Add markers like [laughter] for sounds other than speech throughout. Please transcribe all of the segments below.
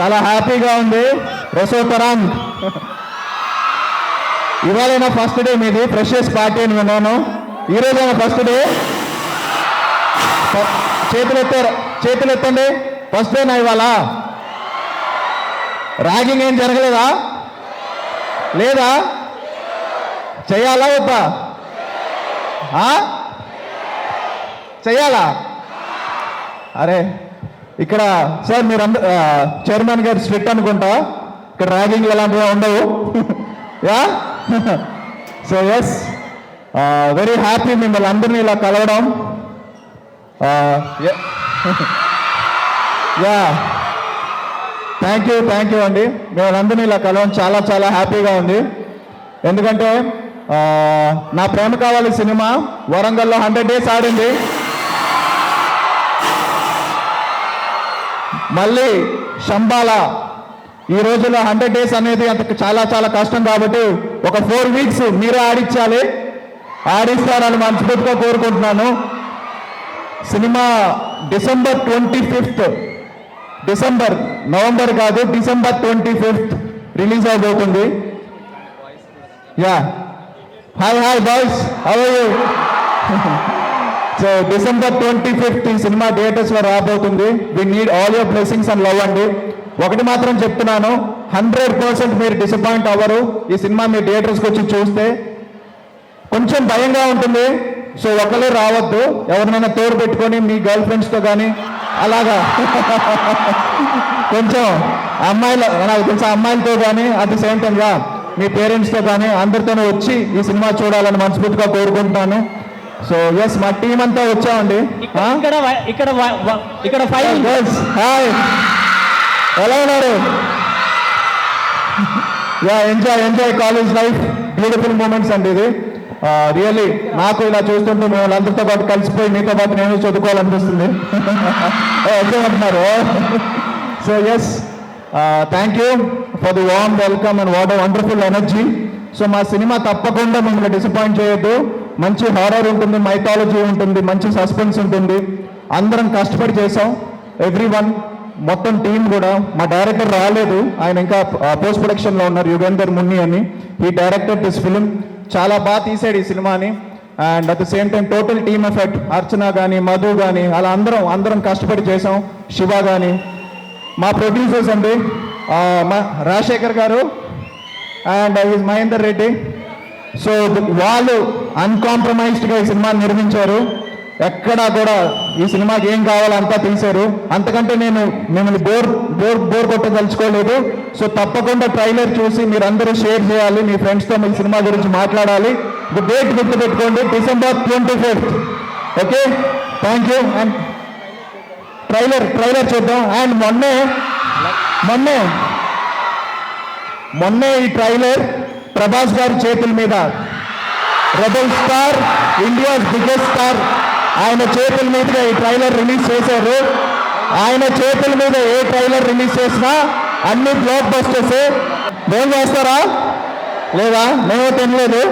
చాలా హ్యాపీగా ఉంది. రసోతరం ఇవాళైనా ఫస్ట్ డే మీది. ఫ్రెషర్స్ పార్టీ అని విన్నాను. ఈ రోజైనా ఫస్ట్ డే చేతులు చేతులెత్తండి. చేతులు ఎత్తండి ఫస్ట్ డేనా ఇవాళ. ర్యాగింగ్ ఏం జరగలేదా? లేదా? చెయ్యాలా వద్దా? చెయ్యాలా అరే ఇక్కడ సార్ మీరు అంద చైర్మన్ గారు స్ట్రిక్ట్ అనుకుంటా. ఇక్కడ ర్యాగింగ్ అలాంటివి ఉండవు. [laughs] Yeah? So yes very happy మిమ్మల్ని అందరినీ ఇలా కలవడం. Yeah. Thank you thank you అండి. మిమ్మల్ని అందరినీ ఇలా కలవడం చాలా చాలా హ్యాపీగా ఉంది. ఎందుకంటే నా ప్రేమ కావాలి సినిమా. వరంగల్లో హండ్రెడ్ డేస్ ఆడింది. మళ్ళీ శంబాల. ఈ రోజుల్లో హండ్రెడ్ డేస్ అనేది అంత చాలా చాలా కష్టం కాబట్టి ఒక ఫోర్ వీక్స్ మీరే ఆడించాలి ఆడిస్తారని మనస్ఫూర్తిగా కోరుకుంటున్నాను. Cinema December twenty fifth. December November కాదు డిసెంబర్ ట్వంటీ ఫిఫ్త్ రిలీజ్ అవబోతుంది. Yeah. Hi hi boys. How you [laughs] so December twenty fifth ఈ సినిమా థియేటర్స్లో రాబోతుంది. We need all your blessings and love అండి. ఒకటి మాత్రం చెప్తున్నాను. హండ్రెడ్ పర్సెంట్ మీరు డిసప్పాయింట్ అవ్వరు. ఈ సినిమా మీ థియేటర్స్కి వచ్చి చూస్తే కొంచెం భయంగా ఉంటుంది. సో ఒకరే రావద్దు. ఎవరినైనా తోడు పెట్టుకొని మీ గర్ల్ ఫ్రెండ్స్తో కానీ అలాగా. కొంచెం అమ్మాయిల నాకు తెలిసిన అమ్మాయిలతో కానీ అట్ ది సేమ్ టైంగా మీ పేరెంట్స్తో కానీ అందరితోనూ వచ్చి ఈ సినిమా చూడాలని మనస్ఫూర్తిగా కోరుకుంటున్నాను. సో ఎస్ మా టీం అంతా వచ్చామండి? ఇక్కడ ఇక్కడ ఇక్కడ ఫైవ్ గర్ల్స్ హాయ్ ఎలా ఉన్నారు yeah enjoy enjoy college life beautiful moments అండి ఇది. రియల్లీ నాకు ఇలా చూస్తుంటే మేము వాళ్ళందరితో పాటు కలిసిపోయి మీతో పాటు నేను చదువుకోవాలనిపిస్తుంది. [laughs] ఎంజాయ్ అంటున్నారు. So yes thank you for the warm welcome and what wonderful energy so మా సినిమా తప్పకుండా మిమ్మల్ని డిసప్పాయింట్ చేయొద్దు. మంచి హారర్ ఉంటుంది మైథాలజీ ఉంటుంది మంచి సస్పెన్స్ ఉంటుంది. అందరం కష్టపడి చేసాం ఎవ్రీ వన్ మొత్తం టీం కూడా. మా డైరెక్టర్ రాలేదు. ఆయన ఇంకా పోస్ట్ ప్రొడక్షన్లో ఉన్నారు యుగేందర్ మున్ని అని. ఈ డైరెక్టర్ దిస్ ఫిలిం చాలా బాగా తీసాడు ఈ సినిమాని. And at the same time total team effect Archana కానీ మధు కానీ అలా అందరం అందరం కష్టపడి చేసాం శివ కానీ మా ప్రొడ్యూసర్స్ అండి మా రాజశేఖర్ గారు and uh, Mahender Reddy. So వాళ్ళు అన్కాంప్రమైజ్డ్గా ఈ సినిమాని నిర్మించారు. ఎక్కడా కూడా ఈ సినిమాకి ఏం కావాలో అంతా తీశారు. అంతకంటే నేను మిమ్మల్ని బోర్ బోర్ బోర్ కొట్టదలుచుకోలేదు సో తప్పకుండా ట్రైలర్ చూసి మీరందరూ షేర్ చేయాలి. మీ ఫ్రెండ్స్తో మీ సినిమా గురించి మాట్లాడాలి. డేట్ గుర్తు పెట్టుకోండి December twenty fifth okay? Thank you. And trailer trailer చూద్దాం. అండ్ మొన్నే మొన్నే మొన్నే ఈ ట్రైలర్ ప్రభాస్ గారి చేతుల మీద. Rebel star India's biggest star ఆయన చేతుల మీదుగా ఈ ట్రైలర్ రిలీజ్ చేశారు. ఆయన చేతుల మీద ఏ ట్రైలర్ రిలీజ్ చేసినా అన్ని బ్లాక్ బస్టర్స్ ఏం చేస్తారా? లేదా మేము తినలేదు.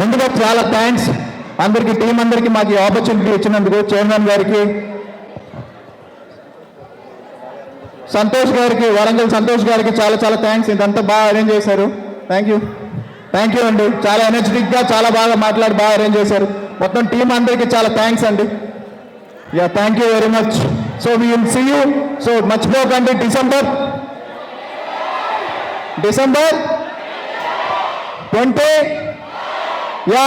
ముందుగా చాలా థ్యాంక్స్ అందరికీ టీం అందరికీ మాకు ఈ ఆపర్చునిటీ ఇచ్చినందుకు చైర్మన్ గారికి సంతోష్ గారికి వరంగల్ సంతోష్ గారికి చాలా చాలా థ్యాంక్స్ ఇదంతా బాగా అరేంజ్ చేశారు. థ్యాంక్ యూ థ్యాంక్ యూ అండి చాలా ఎనర్జెటిక్గా చాలా బాగా మాట్లాడి బాగా అరేంజ్ చేశారు. మొత్తం టీం అందరికీ చాలా థ్యాంక్స్ అండి yeah thank you very much so we will see you so మర్చిపోకండి December December twenty yeah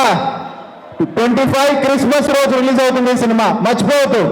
twenty five Christmas రోజు రిలీజ్ అవుతుంది సినిమా మర్చిపోవద్దు